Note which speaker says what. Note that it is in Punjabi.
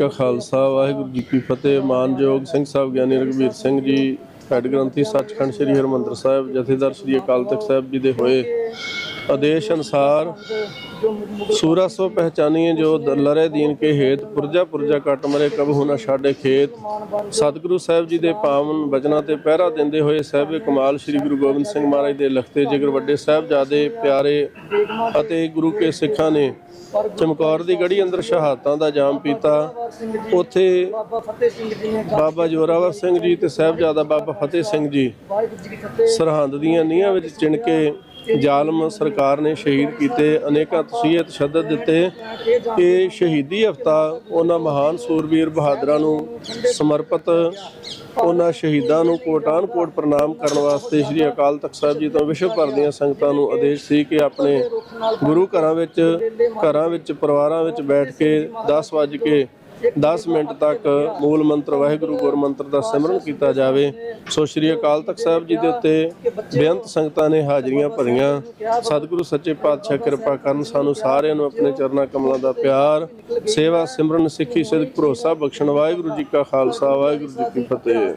Speaker 1: ਕਾ ਖਾਲਸਾ, ਵਾਹਿਗੁਰੂ ਜੀ ਕੀ ਫਤਿਹ। ਮਾਨਯੋਗ ਸਿੰਘ ਸਾਹਿਬ, ਗਿਆਨੀ ਰਘਵੀਰ ਸਿੰਘ ਜੀ ਹੈਡ ਗ੍ਰੰਥੀ ਸੱਚਖੰਡ ਸ੍ਰੀ ਹਰਿਮੰਦਰ ਸਾਹਿਬ, ਜਥੇਦਾਰ ਸ੍ਰੀ ਅਕਾਲ ਤਖਤ ਸਾਹਿਬ ਜੀ ਦੇ ਹੋਏ। ਆਦੇਸ਼ ਅਨੁਸਾਰ ਸੂਰਾ ਸੋ ਪਹਿਚਾਨੀਏ ਜੋ ਦ- ਲਰੇ ਦੀਨ ਕੇ ਹੇਤ ਪੁਰਜਾ ਪੁਰਜਾ ਕੱਟ ਮਰੇ ਕਬ ਨਾ ਛਾੜੇ ਖੇਤ। ਸਤਿਗੁਰੂ ਸਾਹਿਬ ਜੀ ਦੇ ਪਾਵਨ ਬਚਨਾਂ ਤੇ ਪਹਿਰਾ ਦਿੰਦੇ ਹੋਏ ਸਾਹਿਬੇ ਕਮਾਲ ਸ੍ਰੀ ਗੁਰੂ ਗੋਬਿੰਦ ਸਿੰਘ ਮਹਾਰਾਜ ਦੇ ਲਖਤੇ ਜਿਗਰ ਵੱਡੇ ਸਾਹਿਬਜ਼ਾਦੇ, ਪਿਆਰੇ ਅਤੇ ਗੁਰੂ ਕੇ ਸਿੱਖਾਂ ਨੇ ਚਮਕੌਰ ਦੀ ਗੜੀ ਅੰਦਰ ਸ਼ਹਾਦਤਾਂ ਦਾ ਜਾਮ ਪੀਤਾ। ਉੱਥੇ
Speaker 2: ਬਾਬਾ
Speaker 1: ਜੋਰਾਵਰ ਸਿੰਘ ਜੀ ਤੇ ਸਾਹਿਬਜ਼ਾਦਾ ਬਾਬਾ ਫਤਿਹ ਸਿੰਘ ਜੀ ਸਰਹੰਦ ਦੀਆਂ ਨੀਹਾਂ ਵਿੱਚ ਚਿਣ ਕੇ ਜ਼ਾਲਮ ਸਰਕਾਰ ਨੇ ਸ਼ਹੀਦ ਕੀਤੇ, ਅਨੇਕਾਂ ਤਸੀਹਤ ਤਸ਼ੱਦਦ ਦਿੱਤੇ। ਇਹ ਸ਼ਹੀਦੀ ਹਫਤਾ ਉਹਨਾਂ ਮਹਾਨ ਸੂਰਬੀਰ ਬਹਾਦਰਾਂ ਨੂੰ ਸਮਰਪਿਤ, ਉਹਨਾਂ ਸ਼ਹੀਦਾਂ ਨੂੰ ਕੋਟਾਨ ਕੋਟ ਪ੍ਰਣਾਮ ਕਰਨ ਵਾਸਤੇ ਸ੍ਰੀ ਅਕਾਲ ਤਖਤ ਸਾਹਿਬ ਜੀ ਤੋਂ ਵਿਸ਼ਵ ਭਰ ਦੀਆਂ ਸੰਗਤਾਂ ਨੂੰ ਆਦੇਸ਼ ਸੀ ਕਿ ਆਪਣੇ ਗੁਰੂ ਘਰਾਂ ਵਿੱਚ ਘਰਾਂ ਵਿੱਚ, ਪਰਿਵਾਰਾਂ ਵਿੱਚ ਬੈਠ ਕੇ 10 ਵਜੇ ਕੇ 10 ਮਿੰਟ ਤੱਕ ਮੂਲ ਮੰਤਰ, ਵਾਹਿਗੁਰੂ ਗੁਰ ਮੰਤਰ ਦਾ ਸਿਮਰਨ ਕੀਤਾ ਜਾਵੇ। ਸੋ ਸ੍ਰੀ ਅਕਾਲ ਤਖਤ ਸਾਹਿਬ ਜੀ ਦੇ ਉੱਤੇ ਬੇਅੰਤ ਸੰਗਤਾਂ ਨੇ ਹਾਜ਼ਰੀਆਂ ਭਰੀਆਂ। ਸਤਿਗੁਰੂ ਸੱਚੇ ਪਾਤਸ਼ਾਹ ਕਿਰਪਾ ਕਰਨ ਸਾਨੂੰ ਸਾਰਿਆਂ ਨੂੰ ਆਪਣੇ ਚਰਨਾਂ ਕਮਲਾਂ ਦਾ ਪਿਆਰ, ਸੇਵਾ ਸਿਮਰਨ, ਸਿੱਖੀ ਸਿੱਧ ਭਰੋਸਾ ਬਖਸ਼ਣ। ਵਾਹਿਗੁਰੂ ਜੀ ਕਾ ਖਾਲਸਾ, ਵਾਹਿਗੁਰੂ ਜੀ ਕੀ ਫਤਿਹ।